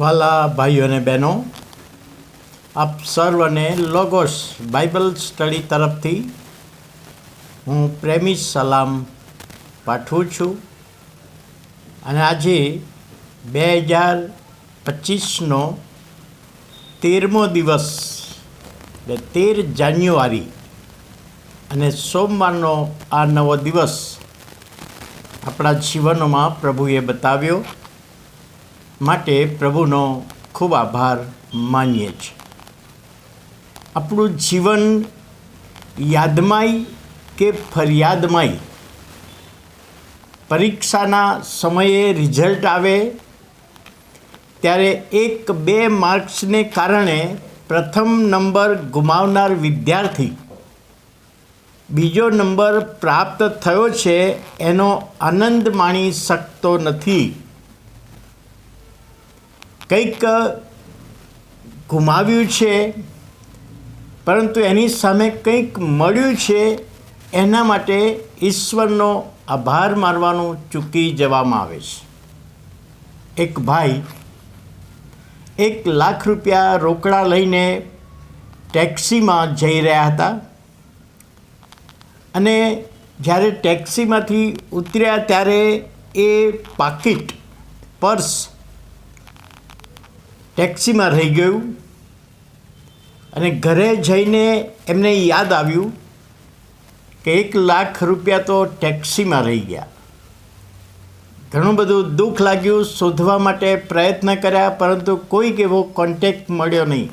વાલા ભાઈઓ અને બહેનો, આપ સર્વને લોગોસ બાઇબલ સ્ટડી તરફથી હું પ્રેમી સલામ પાઠવું છું. અને આજે બે હજાર પચીસનો તેરમો દિવસ, એટલે તેર જાન્યુઆરી અને સોમવારનો આ નવો દિવસ આપણા જીવનોમાં પ્રભુએ બતાવ્યો. માટે પ્રભુનો ખૂબ આભાર માનીએ છીએ. આપણું જીવન યાદમાય કે ફરિયાદમાય? પરીક્ષાના સમયે રિઝલ્ટ આવે ત્યારે એક બે માર્ક્સને કારણે પ્રથમ નંબર ગુમાવનાર વિદ્યાર્થી બીજો નંબર પ્રાપ્ત થયો છે એનો આનંદ માણી શકતો નથી. કંઈક ગુમાવ્યું છે, પરંતુ એની સામે કંઈક મળ્યું છે, એના માટે ઈશ્વરનો આભાર માનવાનું ચૂકી જવામાં આવે છે. એક ભાઈ એક લાખ રૂપિયા રોકડા લઈને ટેક્સીમાં જઈ રહ્યા હતા અને જ્યારે ટેક્સીમાંથી ઉતર્યા ત્યારે એ પાકીટ, પર્સ ટેક્સીમાં રહી ગયું અને ઘરે જઈને એમને યાદ આવ્યું કે એક લાખ રૂપિયા તો ટેક્સીમાં રહી ગયા. ઘણું બધું દુઃખ લાગ્યું, શોધવા માટે પ્રયત્ન કર્યા, પરંતુ કોઈક એવો કોન્ટેક્ટ મળ્યો નહીં.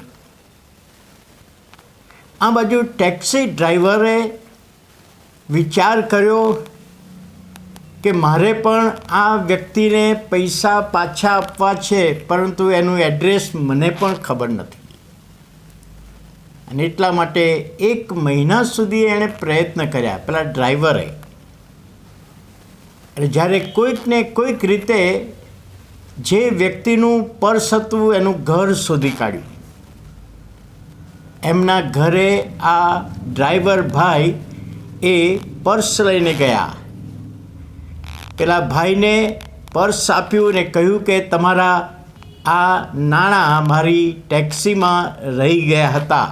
આ બાજુ ટેક્સી ડ્રાઈવરે વિચાર કર્યો કે મારે પણ આ વ્યક્તિને પૈસા પાછા આપવા છે, પરંતુ એનું એડ્રેસ મને પણ ખબર નથી. અને એટલા માટે એક મહિના સુધી એણે પ્રયત્ન કર્યા. પેલા ડ્રાઈવરે. એટલે જ્યારે કોઈકને કોઈક રીતે જે વ્યક્તિનું પર્સ હતું એનું ઘર શોધી કાઢ્યું. એમના ઘરે આ ડ્રાઈવર ભાઈ એ પર્સ લઈને ગયા. પેલા ભાઈને પર્સ આપ્યું અને કહ્યું કે તમારા આ નાણાં મારી ટેક્સીમાં રહી ગયા હતા.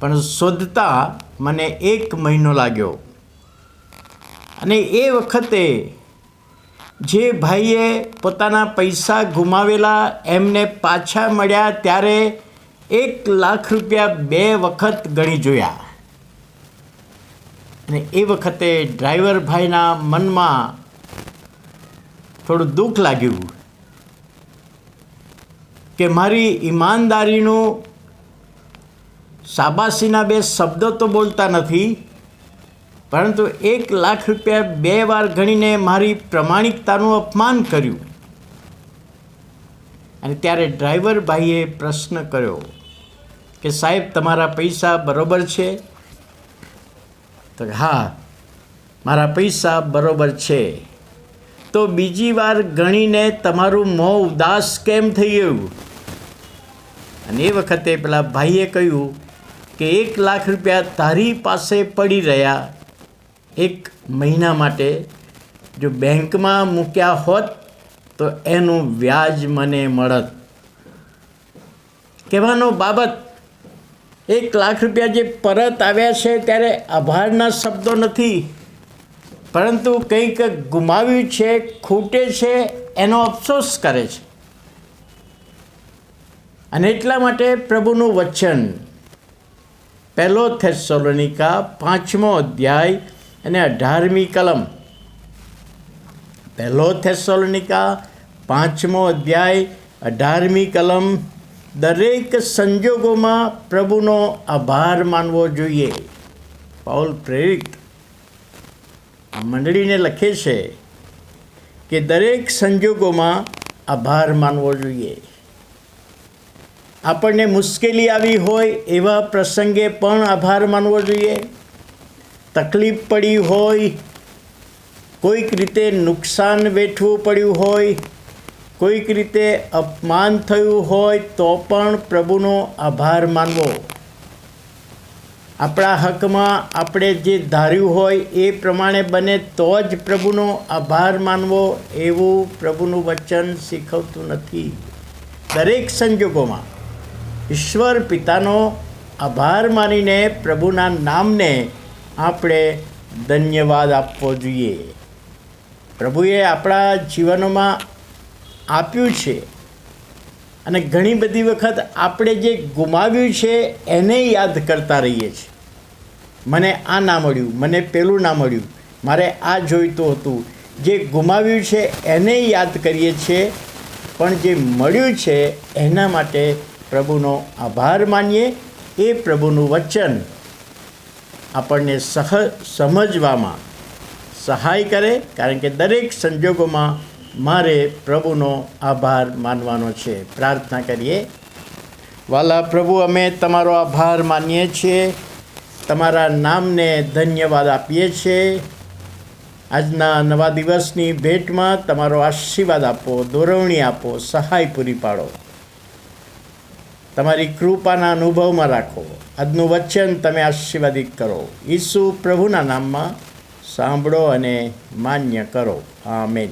પણ શોધતા મને એક મહિનો લાગ્યો. અને એ વખતે જે ભાઈએ પોતાના પૈસા ગુમાવેલા એમને પાછા મળ્યા ત્યારે એક લાખ રૂપિયા બે વખત ગણી જોયા. અને એ વખતે ડ્રાઈવર ભાઈના મનમાં થોડું દુઃખ લાગ્યું કે મારી ઈમાનદારીનું શાબાશીના બે શબ્દો તો બોલતા નથી, પરંતુ એક લાખ રૂપિયા બે વાર ગણીને મારી પ્રમાણિકતાનું અપમાન કર્યું. અને ત્યારે ડ્રાઈવર ભાઈએ પ્રશ્ન કર્યો કે સાહેબ, તમારા પૈસા બરોબર છે? તો હા, મારા પૈસા બરોબર છે. તો બીજી વાર ગણીને તમારું મોં ઉદાસ કેમ થઈ ગયું? અને એ વખતે પેલા ભાઈએ કહ્યું કે, એક લાખ રૂપિયા તારી પાસે પડી રહ્યા એક મહિના માટે. જો બેંકમાં મૂક્યા હોત તો એનું વ્યાજ મને મળત. કહેવાનો બાબત એક લાખ રૂપિયા જે પરત આવ્યા છે ત્યારે આભારના શબ્દો નથી. પરંતુ કંઈક ગુમાવ્યું છે, ખૂટે છે, એનો અફસોસ કરે છે. અને એટલા માટે પ્રભુનું વચન. પહેલો થેસોલોનિકા પાંચમો અધ્યાય અને અઢારમી કલમ. પહેલો થેસોલોનિકા પાંચમો અધ્યાય, અઢારમી કલમ. દરેક સંજોગોમાં પ્રભુનો આભાર માનવો જોઈએ. પાઉલ પ્રેરિત મંડળીને લખે છે કે દરેક સંજોગોમાં આભાર માનવો જોઈએ. આપણને મુશ્કેલી આવી હોય એવા પ્રસંગે પણ આભાર માનવો જોઈએ. તકલીફ પડી હોય, કોઈક રીતે નુકસાન વેઠવું પડ્યું હોય કોઈક રીતે અપમાન થયું હોય તો પણ પ્રભુનો આભાર માનવો. આપણા હકમાં આપણે જે ધાર્યું હોય એ પ્રમાણે બને તો જ પ્રભુનો આભાર માનવો એવું પ્રભુનું વચન શીખવતું નથી. દરેક સંજોગોમાં ઈશ્વર પિતાનો આભાર માનીને પ્રભુના નામને આપણે ધન્યવાદ આપવો જોઈએ. પ્રભુએ આપણા જીવનોમાં આપ્યું છે. અને ઘણી બધી વખત આપણે જે ગુમાવ્યું છે, એને યાદ કરતા રહીએ છીએ. મને આ ના મળ્યું, મને પેલું ના મળ્યું. મારે આ જોઈતું હતું. જે ગુમાવ્યું છે, એને યાદ કરીએ છીએ. પણ જે મળ્યું છે, એના માટે પ્રભુનો આભાર માનીએ. એ પ્રભુનું વચન આપણને સહ સમજવામાં સહાય કરે, કારણ કે દરેક સંજોગોમાં મારે પ્રભુનો આભાર માનવાનો છે. પ્રાર્થના કરીએ. વાલા પ્રભુ, અમે તમારો આભાર માનીએ છીએ. તમારા નામને ધન્યવાદ આપીએ છીએ. આજના નવા દિવસની ભેટમાં તમારો આશીર્વાદ આપો, દોરવણી આપો, સહાય પૂરી પાડો. તમારી કૃપાના અનુભવમાં રાખો. આજનું વચન તમે આશીર્વાદિત કરો. ઈસુ પ્રભુના નામમાં સાંભળો અને માન્ય કરો. આમેન.